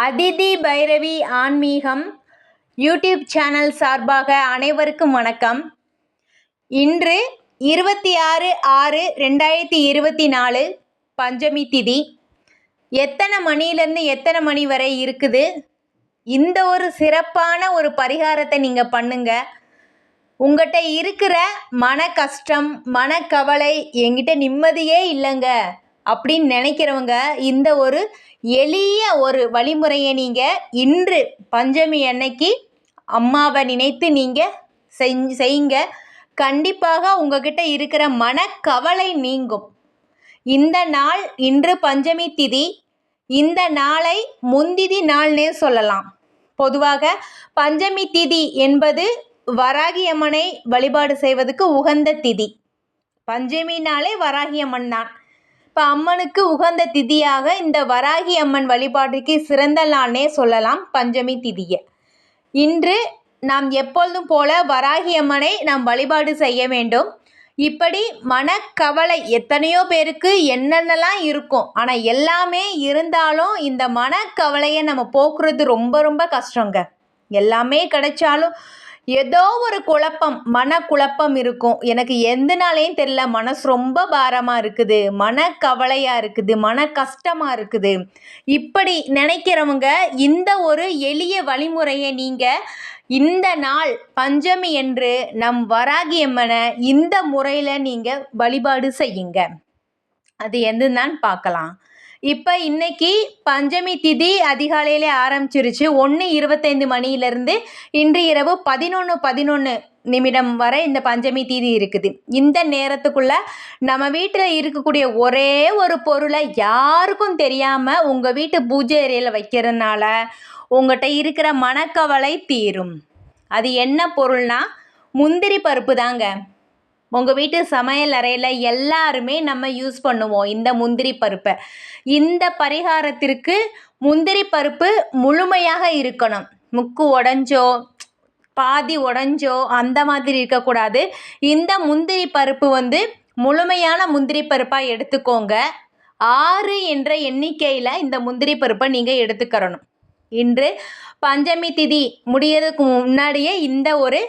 அதிதி பைரவி ஆன்மீகம் YouTube channel சார்பாக அனைவருக்கும் வணக்கம். இன்று இருபத்தி ஆறு ஆறு ரெண்டாயிரத்தி இருபத்தி நாலு பஞ்சமி திதி. எத்தனை மணிலேருந்து எத்தனை மணி வரை இருக்குது? இந்த ஒரு சிறப்பான ஒரு பரிகாரத்தை நீங்கள் பண்ணுங்க. உங்கள்கிட்ட இருக்கிற மன கஷ்டம் மனக்கவலை என்கிட்ட நிம்மதியே இல்லைங்க. அப்படின்னு நினைக்கிறவங்க இந்த ஒரு எளிய ஒரு வழிமுறையை நீங்கள் இன்று பஞ்சமி அன்னைக்கு அம்மாவை நினைத்து நீங்கள் செஞ் செய்யுங்க. கண்டிப்பாக உங்ககிட்ட இருக்கிற மனக்கவலை நீங்கும். இந்த நாள் இன்று பஞ்சமி திதி இந்த நாளை முந்திதி நாள்னே சொல்லலாம். பொதுவாக பஞ்சமி திதி என்பது வராகி அம்மனை வழிபாடு செய்வதற்கு உகந்த திதி. பஞ்சமி நாளே வராகி அம்மன் தான். இப்போ அம்மனுக்கு உகந்த திதியாக இந்த வராகி அம்மன் வழிபாட்டுக்கு சிறந்த நாள்னே சொல்லலாம் பஞ்சமி திதியை. இன்று நாம் எப்பொழுதும் போல வராகி அம்மனை நாம் வழிபாடு செய்ய வேண்டும். இப்படி மனக்கவலை எத்தனையோ பேருக்கு என்னென்னலாம் இருக்கும். ஆனால் எல்லாமே இருந்தாலும் இந்த மனக்கவலையை நம்ம போக்குறது ரொம்ப ரொம்ப கஷ்டங்க. எல்லாமே கிடைச்சாலும் ஏதோ ஒரு குழப்பம் மனக்குழப்பம் இருக்கும். எனக்கு எந்த நாளையும் தெரில மனசு ரொம்ப பாரமாக இருக்குது. மனக்கவலையாக இருக்குது. மன கஷ்டமாக இருக்குது. இப்படி நினைக்கிறவங்க இந்த ஒரு எளிய வழிமுறையை நீங்கள் இந்த நாள் பஞ்சமி என்று நம் வராகியம்மனை இந்த முறையில் நீங்கள் வழிபாடு செய்யுங்க. அது என்னன்னு பார்க்கலாம். இப்போ இன்னைக்கு பஞ்சமி திதி அதிகாலையிலே ஆரம்பிச்சிருச்சு. ஒன்று இருபத்தைந்து மணியிலேருந்து இன்று இரவு பதினொன்று பதினொன்று நிமிடம் வரை இந்த பஞ்சமி தீதி இருக்குது. இந்த நேரத்துக்குள்ள நம்ம வீட்டில் இருக்கக்கூடிய ஒரே ஒரு பொருளை யாருக்கும் தெரியாமல் உங்கள் வீட்டு பூஜை அறையில் வைக்கிறதுனால உங்கள்கிட்ட இருக்கிற மனக்கவலை தீரும். அது என்ன பொருள்னா முந்திரி பருப்பு தாங்க. உங்கள் வீட்டு சமையல் அறையில் எல்லாருமே நம்ம யூஸ் பண்ணுவோம் இந்த முந்திரி பருப்பை. இந்த பரிகாரத்திற்கு முந்திரி பருப்பு முழுமையாக இருக்கணும். முக்கு உடஞ்சோ பாதி உடஞ்சோ அந்த மாதிரி இருக்கக்கூடாது. இந்த முந்திரி பருப்பு வந்து முழுமையான முந்திரி பருப்பாக எடுத்துக்கோங்க. ஆறு என்ற எண்ணிக்கையில் இந்த முந்திரி பருப்பை நீங்கள் எடுத்துக்கிறணும். இன்று பஞ்சமி திதி முடியறதுக்கு முன்னாடியே இந்த ஒரு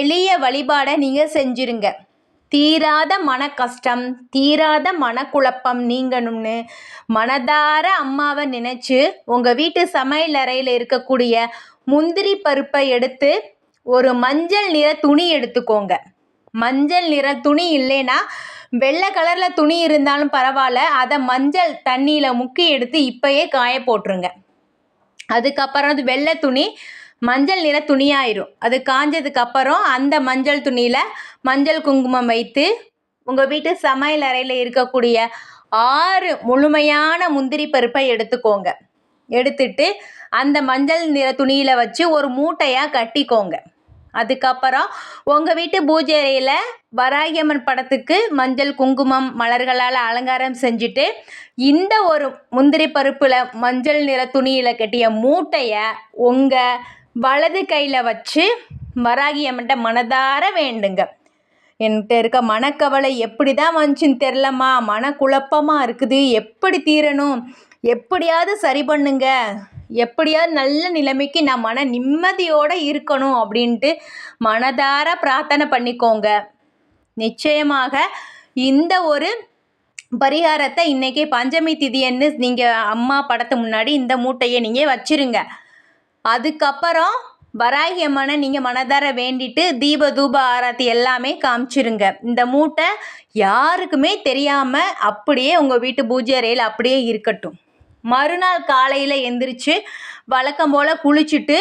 எளிய வழிபாடை நீங்கள் செஞ்சுருங்க. தீராத மன கஷ்டம் தீராத மனக்குழப்பம் நீங்கணும்னு மனதார அம்மாவை நினச்சி உங்கள் வீட்டு சமையல் அறையில் இருக்கக்கூடிய முந்திரி பருப்பை எடுத்து ஒரு மஞ்சள் நிற துணி எடுத்துக்கோங்க. மஞ்சள் நிற துணி இல்லைன்னா வெள்ளை கலரில் துணி இருந்தாலும் பரவாயில்ல அதை மஞ்சள் தண்ணியில் முக்கி எடுத்து இப்போயே காய போட்டுருங்க. அதுக்கப்புறம் அது வெள்ளை துணி மஞ்சள் நிற துணியாயிரும். அது காஞ்சதுக்கு அப்புறம் அந்த மஞ்சள் துணியில் மஞ்சள் குங்குமம் வைத்து உங்கள் வீட்டு சமையல் அறையில் இருக்கக்கூடிய ஆறு முழுமையான முந்திரி பருப்பை எடுத்துக்கோங்க. எடுத்துட்டு அந்த மஞ்சள் நிற துணியில் வச்சு ஒரு மூட்டையாக கட்டிக்கோங்க. அதுக்கப்புறம் உங்கள் வீட்டு பூஜை அறையில் வராகியம்மன் படத்துக்கு மஞ்சள் குங்குமம் மலர்களால் அலங்காரம் செஞ்சுட்டு இந்த ஒரு முந்திரி பருப்பில் மஞ்சள் நிற துணியில் கட்டிய மூட்டையை உங்கள் வலது கையில் வச்சு வராகி அம்மன்ட்ட மனதார வேண்டுங்க. என்கிட்ட இருக்க மனக்கவலை எப்படி தான் வந்துச்சுன்னு தெரிலம்மா மனக்குழப்பமாக இருக்குது. எப்படி தீரணும்? எப்படியாவது சரி பண்ணுங்க. எப்படியாவது நல்ல நிலைமைக்கு நான் மன நிம்மதியோடு இருக்கணும் அப்படின்ட்டு மனதார பிரார்த்தனை பண்ணிக்கோங்க. நிச்சயமாக இந்த ஒரு பரிகாரத்தை இன்றைக்கி பஞ்சமி திதியன்னு நீங்கள் அம்மா படத்து முன்னாடி இந்த மூட்டையை நீங்கள் வச்சிருங்க. அதுக்கப்புறம் வராகி அம்மனை நீங்கள் மனதார வேண்டிட்டு தீப தூப ஆராத்தி எல்லாமே காமிச்சிருங்க. இந்த மூட்டை யாருக்குமே தெரியாமல் அப்படியே உங்கள் வீட்டு பூஜை அறையில் அப்படியே இருக்கட்டும். மறுநாள் காலையில் எந்திரிச்சு வழக்கம் போல் குளிச்சுட்டு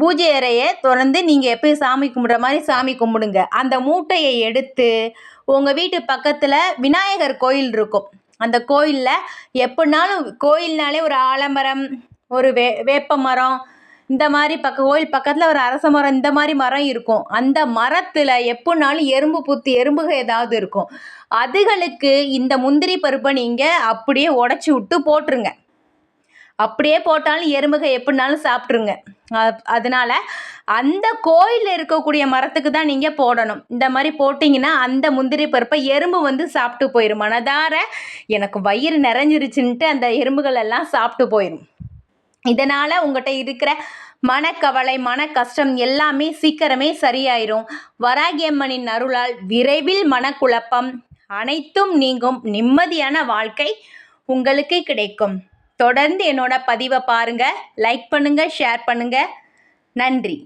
பூஜை அறையை திறந்து நீங்கள் எப்போயும் சாமி கும்பிட்ற மாதிரி சாமி கும்பிடுங்க. அந்த மூட்டையை எடுத்து உங்கள் வீட்டு பக்கத்தில் விநாயகர் கோயில் இருக்கும். அந்த கோயிலில் எப்படினாலும் கோயில்னாலே ஒரு ஆலமரம் ஒரு வே வேப்ப மரம் இந்த மாதிரி பக்க கோயில் பக்கத்தில் ஒரு அரச மரம் இந்த மாதிரி மரம் இருக்கும். அந்த மரத்தில் எப்போனாலும் எறும்பு புத்து எறும்புக ஏதாவது இருக்கும். அதுகளுக்கு இந்த முந்திரி பருப்பை நீங்கள் அப்படியே உடச்சி விட்டு போட்டுருங்க. அப்படியே போட்டாலும் எறும்புக எப்படினாலும் சாப்பிட்ருங்க அதனால் அந்த கோயிலில் இருக்கக்கூடிய மரத்துக்கு தான் நீங்கள் போடணும். இந்த மாதிரி போட்டிங்கன்னா அந்த முந்திரி பருப்பை எறும்பு வந்து சாப்பிட்டு போயிடும் மனதார எனக்கு வயிறு நிறைஞ்சிருச்சுன்ட்டு அந்த எறும்புகள் எல்லாம் சாப்பிட்டு போயிடும் இதனால் உங்கள்கிட்ட இருக்கிற மனக்கவலை மன கஷ்டம் எல்லாமே சீக்கிரமே சரியாயிரும். வராகியம்மனின் அருளால் விரைவில் மனக்குழப்பம் அனைத்தும் நீங்கும். நிம்மதியான வாழ்க்கை உங்களுக்கு கிடைக்கும். தொடர்ந்து என்னோட பதிவை பாருங்கள் லைக் பண்ணுங்கள் ஷேர் பண்ணுங்கள் நன்றி.